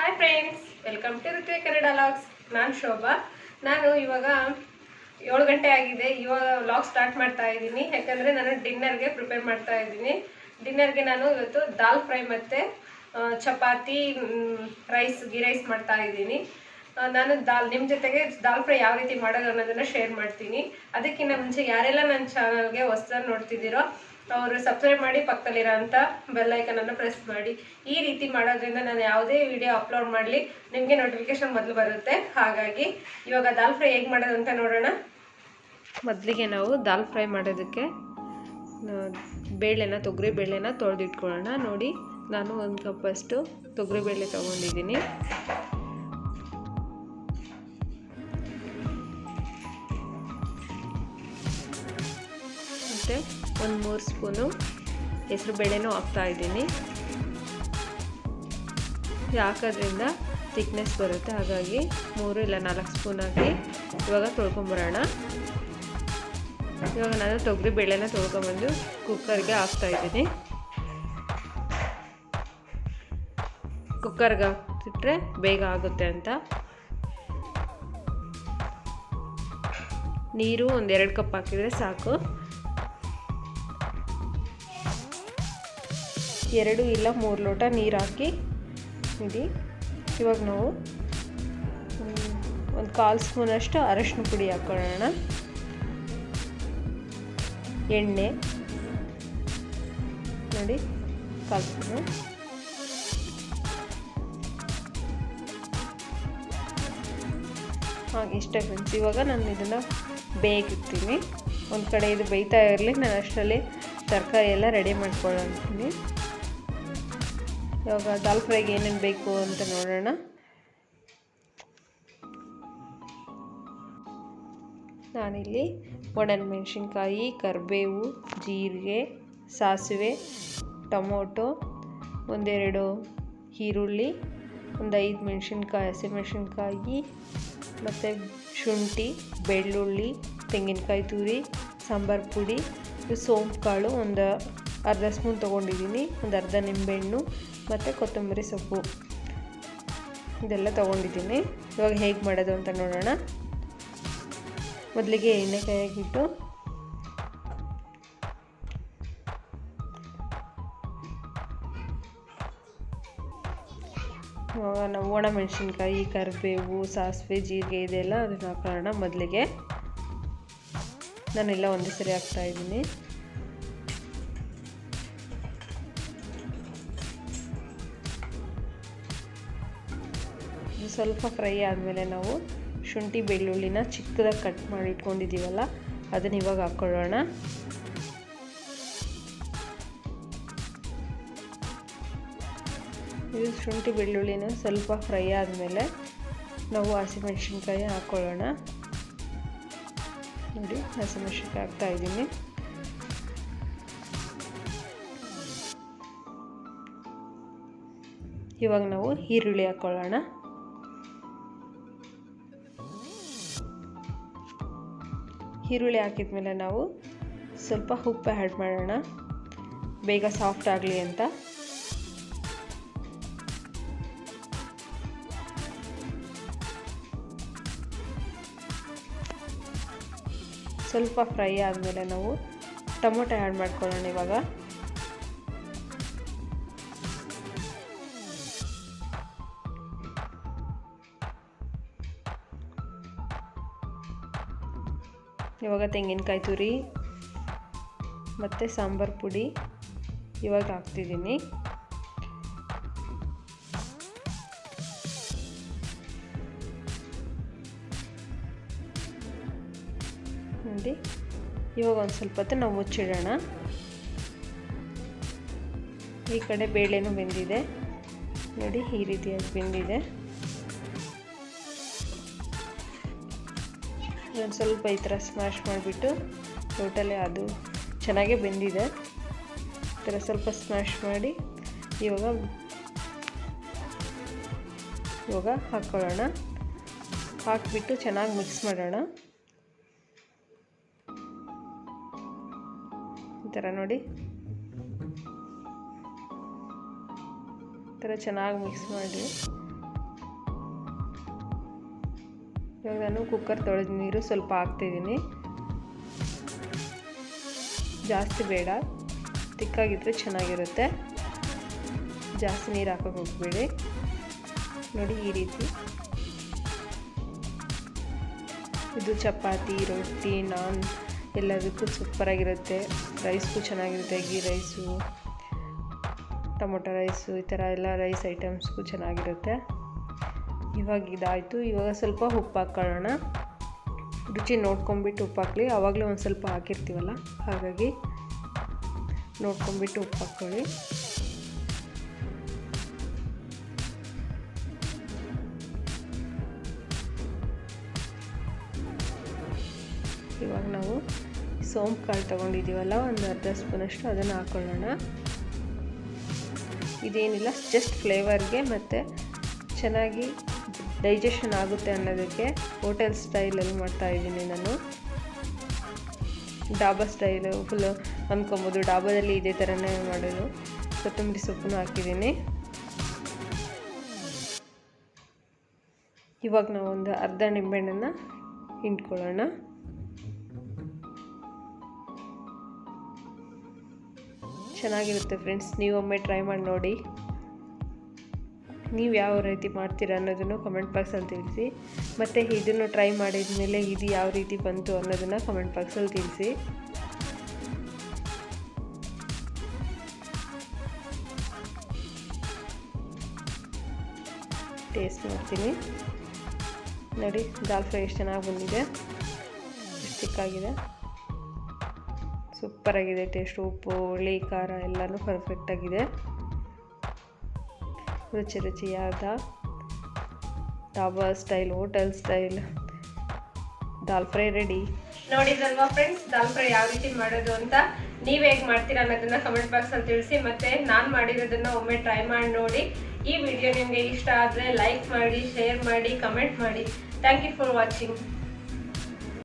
Hi friends welcome to Ruthvi Kannada logs ನಾನು ಶೋಭಾ. ನಾನು ಇವಾಗ ಏಳು ಗಂಟೆ ಆಗಿದೆ. ಇವಾಗ ಲಾಗ್ ಸ್ಟಾರ್ಟ್ ಮಾಡ್ತಾ ಇದ್ದೀನಿ. ಯಾಕಂದರೆ ನಾನು ಡಿನ್ನರ್ಗೆ ಪ್ರಿಪೇರ್ ಮಾಡ್ತಾ ಇದ್ದೀನಿ. ಡಿನ್ನರ್ಗೆ ನಾನು ಇವತ್ತು ದಾಲ್ ಫ್ರೈ ಮತ್ತು ಚಪಾತಿ ರೈಸ್ ಗೀ ರೈಸ್ ಮಾಡ್ತಾ ಇದ್ದೀನಿ. ನಾನು ದಾಲ್ ನಿಮ್ಮ ಜೊತೆಗೆ ದಾಲ್ ಫ್ರೈ ಯಾವ ರೀತಿ ಮಾಡೋದು ಅನ್ನೋದನ್ನು ಶೇರ್ ಮಾಡ್ತೀನಿ. ಅದಕ್ಕಿಂತ ಮುಂಚೆ ಯಾರೆಲ್ಲ ನನ್ನ ಚಾನಲ್ಗೆ ಹೊಸದಾಗಿ ನೋಡ್ತಿದ್ದೀರೋ ಅವರು ಸಬ್ಸ್ಕ್ರೈಬ್ ಮಾಡಿ ಪಕ್ಕದಲ್ಲಿರೋ ಅಂಥ ಬೆಲ್ಲೈಕನನ್ನು ಪ್ರೆಸ್ ಮಾಡಿ. ಈ ರೀತಿ ಮಾಡೋದ್ರಿಂದ ನಾನು ಯಾವುದೇ ವಿಡಿಯೋ ಅಪ್ಲೋಡ್ ಮಾಡಲಿ, ನಿಮಗೆ ನೋಟಿಫಿಕೇಶನ್ ಮೊದಲು ಬರುತ್ತೆ. ಹಾಗಾಗಿ ಇವಾಗ ದಾಲ್ ಫ್ರೈ ಹೇಗೆ ಮಾಡೋದು ಅಂತ ನೋಡೋಣ. ಮೊದಲಿಗೆ ನಾವು ದಾಲ್ ಫ್ರೈ ಮಾಡೋದಕ್ಕೆ ಬೇಳೆನ, ತೊಗರಿ ಬೇಳೆನ ತೊಳೆದಿಟ್ಕೊಳ್ಳೋಣ. ನೋಡಿ, ನಾನು ಒಂದು ಕಪ್ಪಷ್ಟು ತೊಗರಿ ಬೇಳೆ ತೊಗೊಂಡಿದ್ದೀನಿ. ಮತ್ತು ಒಂದು ಮೂರು ಸ್ಪೂನು ಹೆಸರು ಬೇಳೆನೂ ಹಾಕ್ತಾ ಇದ್ದೀನಿ. ಹಾಕೋದ್ರಿಂದ ತಿಕ್ನೆಸ್ ಬರುತ್ತೆ, ಹಾಗಾಗಿ ಮೂರು ಇಲ್ಲ ನಾಲ್ಕು ಸ್ಪೂನ್ ಹಾಕಿ ಇವಾಗ ತೊಳ್ಕೊಂಬರೋಣ. ಇವಾಗ ನಾನು ತೊಗರಿ ಬೇಳೆನ ತೊಳ್ಕೊಂಬಂದು ಕುಕ್ಕರ್ಗೆ ಹಾಕ್ತಾ ಇದ್ದೀನಿ. ಕುಕ್ಕರ್ಗೆ ಹಾಕ್ತಿಟ್ರೆ ಬೇಗ ಆಗುತ್ತೆ ಅಂತ. ನೀರು ಒಂದೆರಡು ಕಪ್ ಹಾಕಿದರೆ ಸಾಕು. ಎರಡು ಇಲ್ಲ ಮೂರು ಲೋಟ ನೀರು ಹಾಕಿ ಇಡಿ. ಇವಾಗ ನಾವು ಒಂದು ಕಾಲು ಸ್ಪೂನಷ್ಟು ಅರಶಿನ ಪುಡಿ ಹಾಕ್ಕೊಳ್ಳೋಣ ಎಣ್ಣೆ. ನೋಡಿ ಕಾಲು ಸ್ಪೂನು ಹಾಗೆ ಇಷ್ಟೇ ಫ್ರೆಂಡ್ಸ್. ಇವಾಗ ನಾನು ಇದನ್ನು ಬೇಯಿಕ್ತೀನಿ ಒಂದು ಕಡೆ ಇದು ಬೇಯ್ತಾ ಇರಲಿ, ನಾನು ಅಷ್ಟರಲ್ಲಿ ತರಕಾರಿ ಎಲ್ಲ ರೆಡಿ ಮಾಡ್ಕೊಳ್ಳೋಂತೀನಿ. ಇವಾಗ ದಾಲ್ ಫ್ರೈಗೆ ಏನೇನು ಬೇಕು ಅಂತ ನೋಡೋಣ. ನಾನಿಲ್ಲಿ ಒಣಮೆಣಸಿನ್ಕಾಯಿ ಕರಿಬೇವು, ಜೀರಿಗೆ, ಸಾಸಿವೆ, ಟೊಮೊಟೊ, ಒಂದೆರಡು ಈರುಳ್ಳಿ, ಒಂದು ಐದು ಮೆಣಸಿನ್ಕಾಯಿ ಹಸಿಮೆಣಸಿನ್ಕಾಯಿ ಮತ್ತು ಶುಂಠಿ, ಬೆಳ್ಳುಳ್ಳಿ, ತೆಂಗಿನಕಾಯಿ ತುರಿ, ಸಾಂಬಾರು ಪುಡಿ ಸೋಂಪು ಕಾಳು ಒಂದು ಅರ್ಧ ಸ್ಪೂನ್ ತೊಗೊಂಡಿದ್ದೀನಿ, ಒಂದು ಅರ್ಧ ನಿಂಬೆಹಣ್ಣು, ಮತ್ತು ಕೊತ್ತಂಬರಿ ಸೊಪ್ಪು. ಇದೆಲ್ಲ ತೊಗೊಂಡಿದ್ದೀನಿ. ಇವಾಗ ಹೇಗೆ ಮಾಡೋದು ಅಂತ ನೋಡೋಣ. ಮೊದಲಿಗೆ ಎಣ್ಣೆ ಕಾಯಾಗಿಟ್ಟು ಇವಾಗ ನಾವು ಒಣಮೆಣಸಿನ್ಕಾಯಿ ಕರಿಬೇವು, ಸಾಸಿವೆ, ಜೀರಿಗೆ ಇದೆಲ್ಲ ಅದನ್ನು ಹಾಕೋಣ ಮೊದಲಿಗೆ. ನಾನೆಲ್ಲ ಒಂದೇ ಸರಿ ಹಾಕ್ತಾಯಿದ್ದೀನಿ ಸ್ವಲ್ಪ ಫ್ರೈ ಆದಮೇಲೆ ನಾವು ಶುಂಠಿ ಬೆಳ್ಳುಳ್ಳಿನ ಚಿಕ್ಕದಾಗಿ ಕಟ್ ಮಾಡಿ ಇಟ್ಕೊಂಡಿದ್ದೀವಲ್ಲ ಅದನ್ನ ಇವಾಗ ಹಾಕ್ಕೊಳ್ಳೋಣ. ಇದು ಶುಂಠಿ ಬೆಳ್ಳುಳ್ಳಿನ ಸ್ವಲ್ಪ ಫ್ರೈ ಆದಮೇಲೆ ನಾವು ಹಸಿಮೆಣ್ಸಿನ್ಕಾಯಿ ಹಾಕ್ಕೊಳ್ಳೋಣ. ನೋಡಿ, ಹಸಿಮೆಣ್ಸಿನ್ಕಾಯಿ ಹಾಕ್ತಾ ಇದ್ದೀನಿ. ಇವಾಗ ನಾವು ಈರುಳ್ಳಿ ಹಾಕ್ಕೊಳ್ಳೋಣ. ಈರುಳ್ಳಿ ಹಾಕಿದ್ಮೇಲೆ ನಾವು ಸ್ವಲ್ಪ ಉಪ್ಪು ಆ್ಯಡ್ ಮಾಡೋಣ. ಬೇಗ ಸಾಫ್ಟ್ ಆಗಲಿ ಅಂತ. ಸ್ವಲ್ಪ ಫ್ರೈ ಆದಮೇಲೆ ನಾವು ಟೊಮೊಟೊ ಆ್ಯಡ್ ಮಾಡ್ಕೊಳ್ಳೋಣ ಇವಾಗ. ಇವಾಗ ತೆಂಗಿನಕಾಯಿ ತುರಿ, ಮತ್ತು ಸಾಂಬಾರು ಪುಡಿ ಇವಾಗ ಹಾಕ್ತಿದ್ದೀನಿ. ನೋಡಿ, ಇವಾಗ ಒಂದು ಸ್ವಲ್ಪ ಹೊತ್ತು ನಾವು ಮುಚ್ಚಿಡೋಣ. ಈ ಕಡೆ ಬೇಳೆನೂ ಬೆಂದಿದೆ. ನೋಡಿ, ಈ ರೀತಿಯಾಗಿ ಬೆಂದಿದೆ. ಒಂದು ಸ್ವಲ್ಪ ಈ ಥರ ಸ್ಮ್ಯಾಶ್ ಮಾಡಿಬಿಟ್ಟು ಟೋಟಲಿ ಅದು ಚೆನ್ನಾಗೇ ಬೆಂದಿದೆ. ಈ ಥರ ಸ್ವಲ್ಪ ಸ್ಮ್ಯಾಶ್ ಮಾಡಿ ಇವಾಗ ಇವಾಗ ಹಾಕ್ಕೊಳ್ಳೋಣ ಹಾಕಿಬಿಟ್ಟು ಚೆನ್ನಾಗಿ ಮಿಕ್ಸ್ ಮಾಡೋಣ. ಈ ಥರ ನೋಡಿ. ಈ ಥರ ಚೆನ್ನಾಗಿ ಮಿಕ್ಸ್ ಮಾಡಿ. ಇವಾಗ ನಾನು ಕುಕ್ಕರ್ ತೊಳೆದ ನೀರು ಸ್ವಲ್ಪ ಹಾಕ್ತಿದ್ದೀನಿ. ಜಾಸ್ತಿ ಬೇಡ ತಿಕ್ಕಾಗಿದ್ದರೆ ಚೆನ್ನಾಗಿರುತ್ತೆ. ಜಾಸ್ತಿ ನೀರು ಹಾಕೋಕೆ ಹೋಗಬೇಡಿ. ನೋಡಿ ಈ ರೀತಿ. ಇದು ಚಪಾತಿ, ರೊಟ್ಟಿ, ನಾನ್ ಎಲ್ಲದಕ್ಕೂ ಸೂಪರಾಗಿರುತ್ತೆ. ರೈಸ್ಗೂ ಚೆನ್ನಾಗಿರುತ್ತೆ ಗೀ ರೈಸು ಟೊಮೊಟೊ ರೈಸು ಈ ಥರ ಎಲ್ಲ ರೈಸ್ ಐಟಮ್ಸ್ಗೂ ಚೆನ್ನಾಗಿರುತ್ತೆ. ಇವಾಗ ಇದಾಯಿತು. ಇವಾಗ ಸ್ವಲ್ಪ ಉಪ್ಪು ಹಾಕ್ಕೊಳ್ಳೋಣ ರುಚಿ ನೋಡ್ಕೊಂಬಿಟ್ಟು ಉಪ್ಪು ಹಾಕಲಿ. ಆವಾಗಲೇ ಒಂದು ಸ್ವಲ್ಪ ಹಾಕಿರ್ತೀವಲ್ಲ? ಹಾಗಾಗಿ ನೋಡ್ಕೊಂಬಿಟ್ಟು ಉಪ್ಪು ಹಾಕ್ಕೊಳ್ಳಿ ಇವಾಗ ನಾವು ಸೋಂಪು ಕಾಳು ತೊಗೊಂಡಿದ್ದೀವಲ್ಲ, ಒಂದು ಅರ್ಧ ಸ್ಪೂನಷ್ಟು ಅದನ್ನು ಹಾಕ್ಕೊಳ್ಳೋಣ ಇದೇನಿಲ್ಲ ಜಸ್ಟ್ ಫ್ಲೇವರ್ಗೆ ಮತ್ತು ಚೆನ್ನಾಗಿ ಡೈಜೆಷನ್ ಆಗುತ್ತೆ ಅನ್ನೋದಕ್ಕೆ ಹೋಟೆಲ್ ಸ್ಟೈಲಲ್ಲಿ ಮಾಡ್ತಾಯಿದ್ದೀನಿ ನಾನು. ಡಾಬಾ ಸ್ಟೈಲು ಫುಲ್ ಅಂದ್ಕೊಬೋದು ಡಾಬಾದಲ್ಲಿ ಇದೇ ಥರನೇ ಮಾಡೋದು. ಕೊತ್ತಂಬರಿ ಸೊಪ್ಪನ್ನು ಹಾಕಿದ್ದೀನಿ. ಇವಾಗ ನಾವು ಒಂದು ಅರ್ಧ ನಿಂಬೆಹಣ್ಣನ್ನು ಹಿಂಡ್ಕೊಳ್ಳೋಣ. ಚೆನ್ನಾಗಿರುತ್ತೆ ಫ್ರೆಂಡ್ಸ್ ನೀವೊಮ್ಮೆ ಟ್ರೈ ಮಾಡಿ ನೋಡಿ. ನೀವು ಯಾವ ರೀತಿ ಮಾಡ್ತೀರಾ ಅನ್ನೋದನ್ನು ಕಮೆಂಟ್ ಬಾಕ್ಸಲ್ಲಿ ತಿಳಿಸಿ. ಮತ್ತು ಇದನ್ನು ಟ್ರೈ ಮಾಡಿದ ಮೇಲೆ ಇದು ಯಾವ ರೀತಿ ಬಂತು ಅನ್ನೋದನ್ನು ಕಮೆಂಟ್ ಬಾಕ್ಸಲ್ಲಿ ತಿಳಿಸಿ. ಟೇಸ್ಟ್ ಮಾಡ್ತೀನಿ. ನೋಡಿ ದಾಲ್ ಫ್ರೈ ಎಷ್ಟು ಚೆನ್ನಾಗಿ ಬಂದಿದೆ. ಚಿಕ್ಕಾಗಿದೆ. ಸೂಪರಾಗಿದೆ ಟೇಸ್ಟ್ ಉಪ್ಪು, ಹುಳಿ, ಖಾರ ಎಲ್ಲನೂ ಪರ್ಫೆಕ್ಟಾಗಿದೆ ರುಚಿ ರುಚಿಯಾದ dhaba style, hotel style, dal fry ready ನೋಡಿದ್ರಲ್ವಾ ಫ್ರೆಂಡ್ಸ್ ದಾಲ್ ಫ್ರೈ ಯಾವ ರೀತಿ ಮಾಡೋದು ಅಂತ ನೀವು ಹೇಗೆ ಮಾಡ್ತೀರಾ ಅನ್ನೋದನ್ನ ಕಮೆಂಟ್ ಬಾಕ್ಸಲ್ಲಿ ತಿಳಿಸಿ, ಮತ್ತೆ ನಾನು ಮಾಡಿರೋದನ್ನ ಒಮ್ಮೆ ಟ್ರೈ ಮಾಡಿ ನೋಡಿ. ಈ ವಿಡಿಯೋ ನಿಮಗೆ ಇಷ್ಟ ಆದರೆ ಲೈಕ್ ಮಾಡಿ ಶೇರ್ ಮಾಡಿ ಕಮೆಂಟ್ ಮಾಡಿ. Thank you for watching